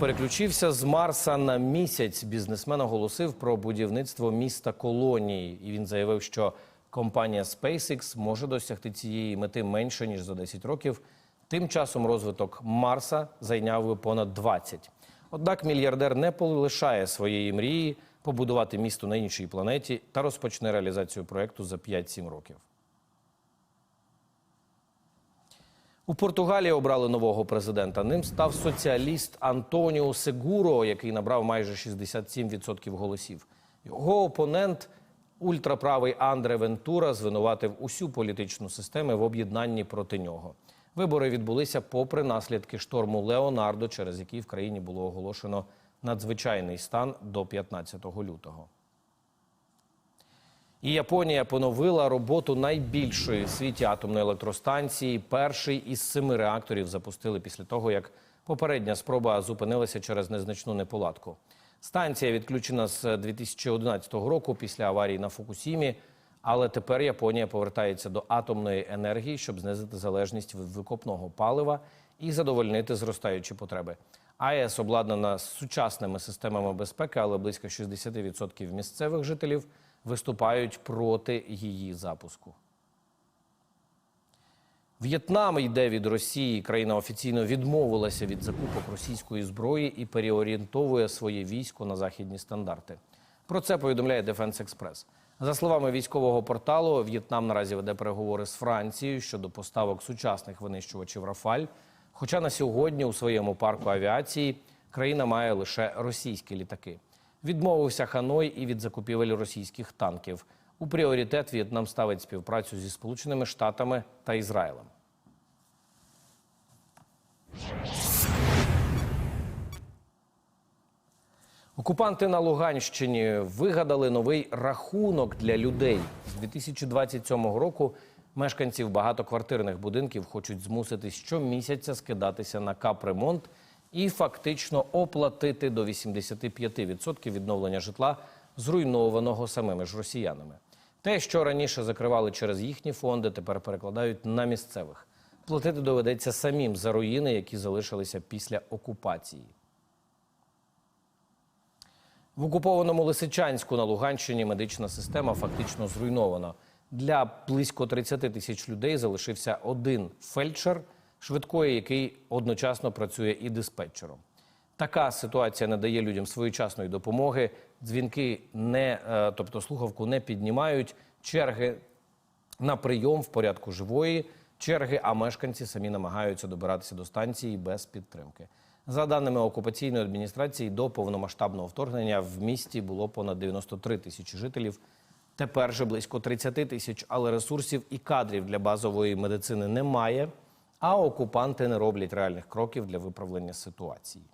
переключився з Марса на місяць. Бізнесмен оголосив про будівництво міста колонії. І він заявив, що компанія SpaceX може досягти цієї мети менше ніж за 10 років. Тим часом розвиток Марса зайняв понад 20. Однак мільярдер не полишає своєї мрії побудувати місто на іншій планеті та розпочне реалізацію проекту за 5-7 років. У Португалії обрали нового президента. Ним став соціаліст Антоніо Сегуро, який набрав майже 67% голосів. Його опонент, ультраправий Андре Вентура, звинуватив усю політичну систему в об'єднанні проти нього. Вибори відбулися попри наслідки шторму Леонардо, через який в країні було оголошено надзвичайний стан до 15 лютого. І Японія поновила роботу найбільшої в світі атомної електростанції. Перший із семи реакторів запустили після того, як попередня спроба зупинилася через незначну неполадку. Станція відключена з 2011 року після аварії на Фукусімі. Але тепер Японія повертається до атомної енергії, щоб знизити залежність від викопного палива і задовольнити зростаючі потреби. АЕС обладнана сучасними системами безпеки, але близько 60% місцевих жителів виступають проти її запуску. В'єтнам йде від Росії. Країна офіційно відмовилася від закупок російської зброї і переорієнтовує своє військо на західні стандарти. Про це повідомляє Defense Express. За словами військового порталу, В'єтнам наразі веде переговори з Францією щодо поставок сучасних винищувачів Рафаль. Хоча на сьогодні у своєму парку авіації країна має лише російські літаки. Відмовився Ханой і від закупівель російських танків. У пріоритет В'єтнам ставить співпрацю зі Сполученими Штатами та Ізраїлем. Окупанти на Луганщині вигадали новий рахунок для людей. З 2027 року мешканців багатоквартирних будинків хочуть змусити щомісяця скидатися на капремонт і фактично оплатити до 85% відновлення житла, зруйнованого самими ж росіянами. Те, що раніше закривали через їхні фонди, тепер перекладають на місцевих. Платити доведеться самим за руїни, які залишилися після окупації. В окупованому Лисичанську на Луганщині медична система фактично зруйнована. Для близько 30 тисяч людей залишився один фельдшер швидкої, який одночасно працює і диспетчером. Така ситуація не дає людям своєчасної допомоги. Дзвінки не, е, тобто слухавку не піднімають, черги на прийом в порядку живої черги, а мешканці самі намагаються добиратися до станції без підтримки. За даними окупаційної адміністрації, до повномасштабного вторгнення в місті було понад 93 тисячі жителів. Тепер же близько 30 тисяч, але ресурсів і кадрів для базової медицини немає. А окупанти не роблять реальних кроків для виправлення ситуації.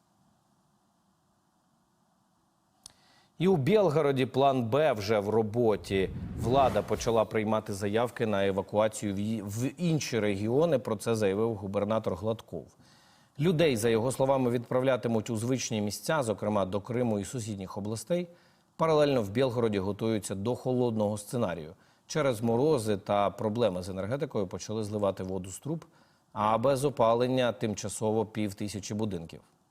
І у Білгороді план Б вже в роботі. Влада почала приймати заявки на евакуацію в інші регіони. Про це заявив губернатор Гладков. Людей, за його словами, відправлятимуть у звичні місця, зокрема до Криму і сусідніх областей. Паралельно в Білгороді готуються до холодного сценарію. Через морози та проблеми з енергетикою почали зливати воду з труб, а без опалення тимчасово пів тисячі будинків.